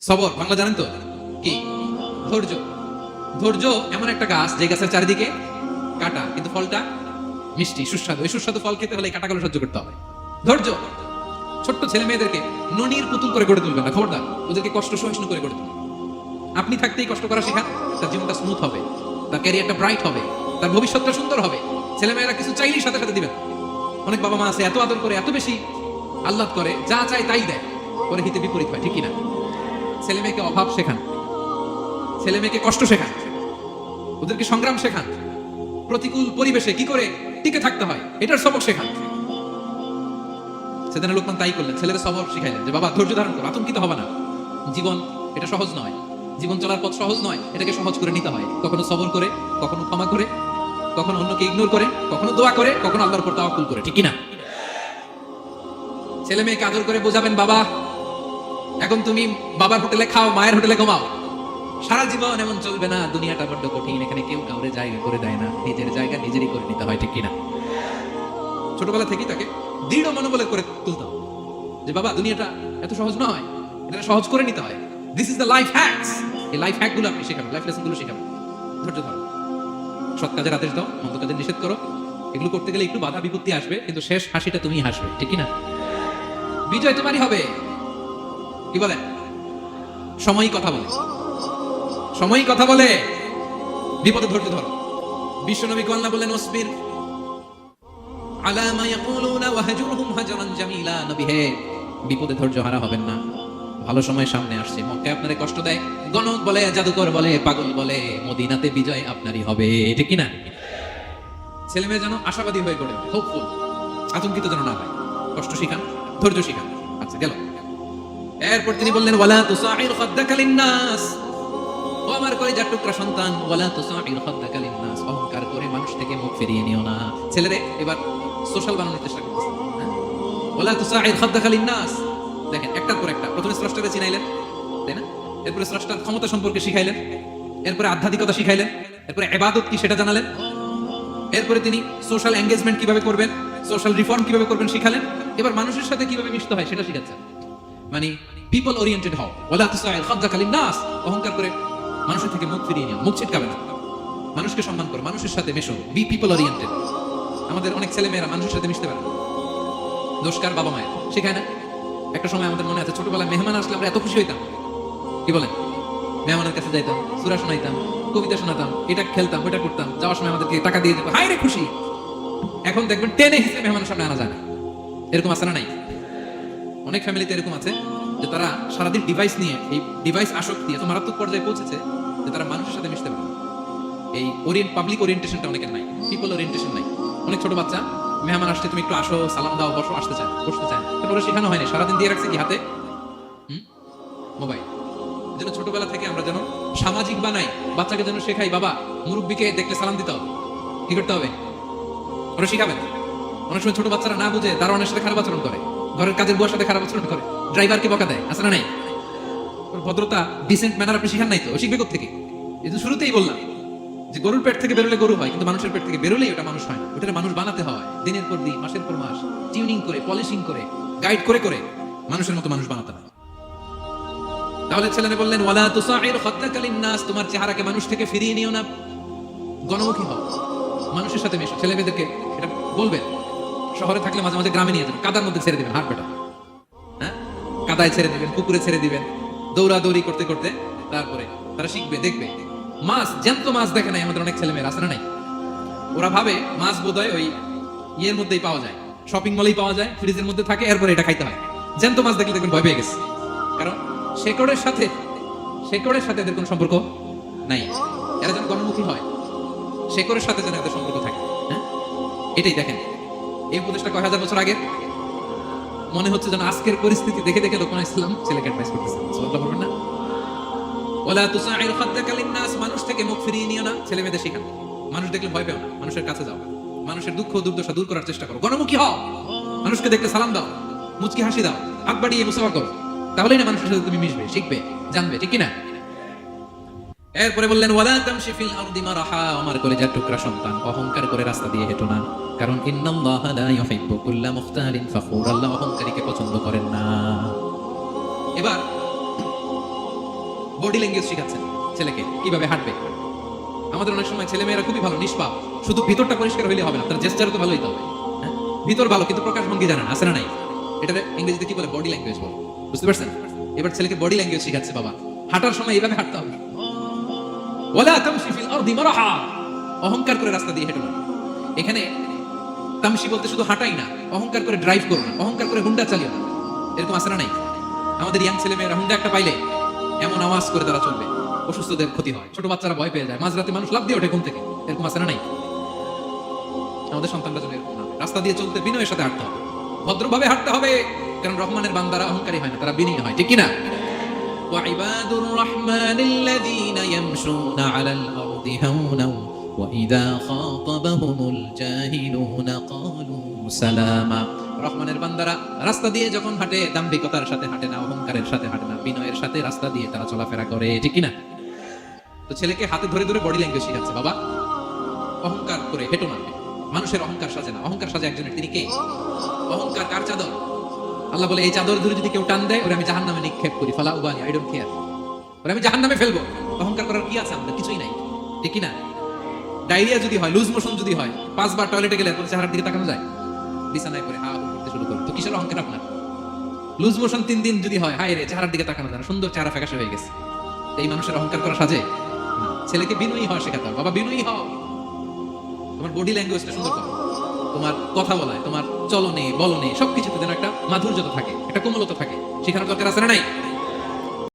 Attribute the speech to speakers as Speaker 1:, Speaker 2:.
Speaker 1: সবর, বাংলা জানেন তো? কি? ধৈর্য। ধৈর্য এমন একটা গাছ, যে গাছের চারিদিকে কাটা, কিন্তু ফলটা মিষ্টি, সুস্বাদু। এই সুস্বাদু ফল খেতে হলে কাটাগুলো সহ্য করতে হবে। ধৈর্য। ছোট্ট ছেলে মেয়েদেরকে ননির পুতুল করে গড়ে তুলবেন না। খবরদার, ওদেরকে কষ্ট সহিষ্ণু করে গড়ে তুলবেন। আপনি থাকতেই কষ্ট করা শেখান, তার জীবনটা স্মুথ হবে, তার ক্যারিয়ারটা ব্রাইট হবে, তার ভবিষ্যৎটা সুন্দর হবে। ছেলেমেয়েরা কিছু চাইলেই সাথে সাথে দিবেন। অনেক বাবা মা আছে, এত আদর করে, এত বেশি আহ্লাদ করে, যা চায় তাই দেয়, পরে হিতে বিপরীত হয়, ঠিক কিনা? ছেলে মেয়েকে অভাব শেখান। ছেলে মেয়েকে কষ্ট শেখান। ওদেরকে সংগ্রাম শেখান। প্রতিকূল পরিবেশে কি করে টিকে থাকতে হয়, এটার সবক শেখান। সেদিন লোকমান তাই করলেন। ছেলেদের সবর শিখাইলেন যে, বাবা, ধৈর্য ধারণ করো, আতঙ্কিত হবে না। জীবন, এটা সহজ নয়। জীবন চলার পথ সহজ নয়, এটাকে সহজ করে নিতে হয়। কখনো সবর করে, কখনো ক্ষমা করে, কখনো অন্যকে ইগনোর করে, কখনো দোয়া করে, কখনো আল্লাহর উপর তাওয়াক্কুল করে। ঠিক না ছেলে মেয়েকে আদর করে বোঝাবেন, বাবা এখন তুমি বাবার হোটেলে খাও, মায়ের হোটেলে ঘুমাও। সারা জীবন এমন চলবে না, দুনিয়াটা বড্ড কঠিন, এখানে কেউ কাউরে জায়গা করে দেয় না। নিজের জায়গা নিজেরই করে নিতে হয়, ঠিক কিনা? ছোটবেলা থেকেই তাকে দৃঢ় মনোবলে করে তুলতাম যে বাবা, দুনিয়াটা এত সহজ নয় এটা সহজ করে নিতে হয়। This is the life hacks এই লাইফ হ্যাকগুলো আপনি শেখাবেন লাইফ লেসনগুলো শেখাবেন। ধৈর্য ধরো। সৎ কাজের আদেশ দাও, মন্দ কাজের নিষেধ করো। এগুলো করতে গেলে একটু বাধা বিপত্তি আসবে, কিন্তু শেষ হাসিটা তুমি হাসবে, ঠিক না বিজয় তোমারই হবে। কি বলে? সময়ই কথা বলে। সময়ই কথা বলে। বিপদে ধৈর্য ধরো। বিশ্বনবী কল্লা বলেন হে, বিপদে ধৈর্য হারা হবেন না। ভালো সময় সামনে আসছে। মক্কায় আপনারে কষ্ট দেয়। গণক বলে, জাদুকর বলে, পাগল বলে, মদিনাতে বিজয় আপনারই হবে। ঠিক কি না ছেলে মেয়ে যেন আশাবাদী হয়ে পড়ে হোপফুল আতঙ্কিত যেন না হয়। কষ্ট শিখান, ধৈর্য শিখান। আচ্ছা গেল। এরপর তিনি বললেন, ওয়ালা তুসাইর খাদ্দাকা লিন্নাস। ও আমার কলিজার টুকরা সন্তান, ওয়ালা তুসাইর খাদ্দাকা লিন্নাস। অহংকার করে মানুষ থেকে মুখ ফিরিয়ে নিও না। ছেলেরে, এবার সোশ্যাল বানানোর চেষ্টা করতেছে হ্যাঁ? ওয়ালা তুসাইর খাদ্দাকা লিন্নাস। দেখেন একটার পর একটা। প্রথমে স্রষ্টাকে চিনাইলেন, তাই না? এরপরে স্রষ্টার ক্ষমতা সম্পর্কে শিখাইলেন, এরপরে আধ্যাত্মিকতা শিখাইলেন, এরপরে এবাদত কি সেটা জানালেন, এরপরে তিনি সোশ্যাল এঙ্গেজমেন্ট কীভাবে করবেন, সোশ্যাল রিফর্ম কীভাবে করবেন শিখালেন। এবার মানুষের সাথে কীভাবে মিশতে হয় সেটা শিখাচ্ছেন। মানে পিপল ওরিয়েন্টেড হও। ওয়ালা তুসাইল খাদ্দা খালিন নাস অহংকার করে মানুষের থেকে মুখ ফিরিয়ে নিও। মুখ ছিটকাবে না। মানুষকে সম্মান করো। মানুষের সাথে মেশো। বি পিপল ওরিয়েন্টেড আমাদের অনেক ছেলে মেয়েরা মানুষের সাথে মিশতে পারে দোষকার বাবা মায়ের। শেখায় না? একটা সময় আমাদের মনে আছে, ছোটবেলায় মেহমান আসলে আমরা এত খুশি হইতাম। কি বলেন? মেহমানের কাছে যাইতাম, সুরা শোনাইতাম, কবিতা শোনাতাম, এটা খেলতাম ওটা করতাম। যাওয়ার সময় আমাদেরকে টাকা দিয়ে দিত। হাই রে খুশি! এখন দেখবেন টেনে হিসেবে মেহমানের সামনে আনা যায় না। এরকম না নাই? অনেক ফ্যামিলিতে এরকম আছে যে তারা সারাদিন ডিভাইস নিয়ে, এই ডিভাইস আসক্তি, এত মারাত্মক পর্যায়ে পৌঁছেছে যে তারা মানুষের সাথে মিশতে পারে এই ওরিয়েন্ট পাবলিক ওরিয়েন্টেশনটা অনেকের নাই পিপল ওরিয়েন্টেশন নাই। অনেক ছোট বাচ্চা, মেহমান আসছে, তুমি একটু আসো, সালাম দাও, বসো, আসতে চায়, বসতে চায় কিন্তু ওরা শেখানো হয়নি সারাদিন দিয়ে রাখছে কি হাতে? মোবাইল। যেন ছোটবেলা থেকে আমরা যেন সামাজিক বানাই, বাচ্চাকে যেন শেখাই, বাবা, মুরব্বীকে দেখলে সালাম দিতে হবে। কি করতে হবে? ওরা শিখাবেন অনেক সময় ছোট বাচ্চারা না বুঝে দারোয়ানের সাথে খারাপ আচরণ করে। ঘরের কাজের বুয়ার সাথে খারাপ আচরণ করে। ড্রাইভারকে বকা দেয় আসলে নাই? ভদ্রতা ডিসেন্ট ম্যানার আপনি শিখান নাই তো শিখবে থেকে এই তো শুরুতেই বললাম যে গরুর পেট থেকে বেরোলে গরু হয়, কিন্তু মানুষের পেট থেকে বেরোলেই ওটা মানুষ হয় ওটা মানুষ বানাতে হয়, দিনের পর দিন, মাসের পর মাস টিউনিং করে পলিশিং করে গাইড করে করে। মানুষের মতো মানুষ বানাতে হয়। তাহলে ছেলেরা বললেন, ওয়ালা তুসাইর খাদ্দাকালিন নাস তোমার চেহারাকে মানুষ থেকে ফিরিয়ে নিও না। গণমুখী হও। মানুষের সাথে মেশো। ছেলে মেয়েদেরকে এটা বলবেন। শহরে থাকলে মাঝে মাঝে গ্রামে নিয়ে যাবেন। কাদার মধ্যে ছেড়ে দিবেন হাত বেটা হ্যাঁ? কাদায় ছেড়ে দিবেন, পুকুরে ছেড়ে দিবেন, দৌড়াদৌড়ি করতে করতে তারপরে তারা শিখবে, দেখবে। মাছ, জ্যান্ত মাছ দেখে নাই, আমাদের অনেক ছেলে মেয়েরা আছে নাই? ওরা ভাবে মাছ বোধহয় ওই ইয়ের মধ্যেই পাওয়া যায় শপিং মলেই পাওয়া যায় ফ্রিজের মধ্যে থাকে, এরপরে এটা খাইতে হয়। জ্যান্ত মাছ দেখলে দেখবেন ভয় পেয়ে গেছে। কারণ শেকড়ের সাথে শেকড়ের সাথে এদের কোনো সম্পর্ক নাই। এরা যেন গণমুখী হয়, শেকড়ের সাথে যেন এদের সম্পর্ক থাকে। হ্যাঁ? এটাই দেখেন। এই উপদেশটা কয় হাজার বছর আগে? মনে হচ্ছে যেন আজকের পরিস্থিতি দেখে দেখে লোকমান ইসলাম ছেলেকে অ্যাডভাইস করতেছে। না? ওলা লিন্নাস, মানুষ থেকে মুখ ফিরিয়ে নিও না, ছেলে মেয়েদের শেখান। মানুষ দেখলে ভয় পেও না, মানুষের কাছে যাও। মানুষের দুঃখ দুর্দশা দূর করার চেষ্টা করো। গণমুখী হও। মানুষকে দেখলে সালাম দাও। মুচকি হাসি দাও। আগ বাড়িয়ে মুসাফা করো। তাহলেই না মানুষের সাথে তুমি মিশবে, শিখবে, জানবে, ঠিক কি না এরপরে বললেন, ওয়ালা তামশি ফিল আরদি মারাহা আমার টুকরা সন্তান, অহংকার করে রাস্তা দিয়ে হেঁটো না। কারণ অহংকারীকে পছন্দ করেন না। এবার বডি ল্যাঙ্গুয়েজ শেখাচ্ছেন ছেলেকে, কীভাবে হাঁটবে? আমাদের অনেক সময় ছেলে মেয়েরা খুবই ভালো, নিষ্পাপ। শুধু ভিতরটা পরিষ্কার হইলে হবে না, তার জেস্টারও তো ভালো হইতে হবে। হ্যাঁ? ভিতর ভালো, কিন্তু প্রকাশ ভঙ্গি জানে না না নাই? এটা ইংরেজিতে কি বলে? বডি ল্যাঙ্গুয়েজ বলে। বুঝতে পারছেন? এবার ছেলেকে বডি ল্যাঙ্গুয়েজ শেখাচ্ছে, বাবা। হাঁটার সময় এইভাবে হাঁটতে হবে। ওয়ালা তামশি ফিল অহংকার করে রাস্তা দিয়ে হেঁটো এখানে তামশি বলতে শুধু হাঁটাই না অহংকার করে ড্রাইভ করো না অহংকার করে হুন্ডা চালিও না এরকম আছে না নাই আমাদের ইয়াং ছেলে মেয়েরা হুন্ডা একটা পাইলে এমন আওয়াজ করে তারা চলবে অসুস্থদের ক্ষতি হয় ছোট বাচ্চারা ভয় পেয়ে যায় মাঝরাতে মানুষ লাভ দিয়ে ওঠে ঘুম থেকে এরকম আছে না নাই আমাদের সন্তানরা যেন এরকম না হয়। রাস্তা দিয়ে চলতে বিনয়ের সাথে হাঁটতে হবে ভদ্রভাবে হাঁটতে হবে কারণ রহমানের বান্দারা অহংকারী হয় না তারা বিনয়ী হয় ঠিক কিনা وعباد الرحمن الذين يمشون على الأرض هونا وإذا خاطبهم الجاهلون قالوا سلاما রহমানের বান্দারা রাস্তা দিয়ে যখন হাঁটে দাম্ভিকতার সাথে হাঁটে না অহংকারের সাথে হাঁটে না বিনয়ের সাথে রাস্তা দিয়ে তারা চলাফেরা করে ঠিক কিনা তো ছেলেকে হাতে ধরে ধরে বডি ল্যাঙ্গুয়েজ শেখাচ্ছে বাবা অহংকার করে হেঁটো না মানুষের অহংকার সাজে না অহংকার সাজে একজনের তিনি কে অহংকার কার চাদর আল্লাহ বলে এই চাদর ধরে যদি কেউ টান দেয় ওরে আমি জাহান নামে নিক্ষেপ করি ফালা উবালি আই ডোন্ট কেয়ার ওরে আমি জাহান নামে ফেলবো অহংকার করার কি আছে আমাদের কিছুই নাই ঠিক কি না ডায়রিয়া যদি হয়, লুজ মোশন যদি হয়, পাঁচবার টয়লেটে গেলে এরপর চেহারার দিকে তাকানো যায়? বিছানায় হা হু করতে শুরু করে। তো কিসের অহংকার আপনার? লুজ মোশন তিন দিন যদি হয়, হায় রে, চেহারার দিকে তাকানো যায় সুন্দর চেহারা ফ্যাকাশে হয়ে গেছে। এই মানুষের অহংকার করা সাজে? ছেলেকে বিনয়ী হওয়া শেখাতে হবে বাবা, বিনয়ী হও। তোমার বডি ল্যাঙ্গুয়েজটা সুন্দর করো। তোমার কথা বলায়, তোমার চলনে, বলনে সবকিছুতে যেন একটা মাধুর্যতা থাকে, একটা কোমলতা থাকে। শেখানোর দরকার আছে না নাই?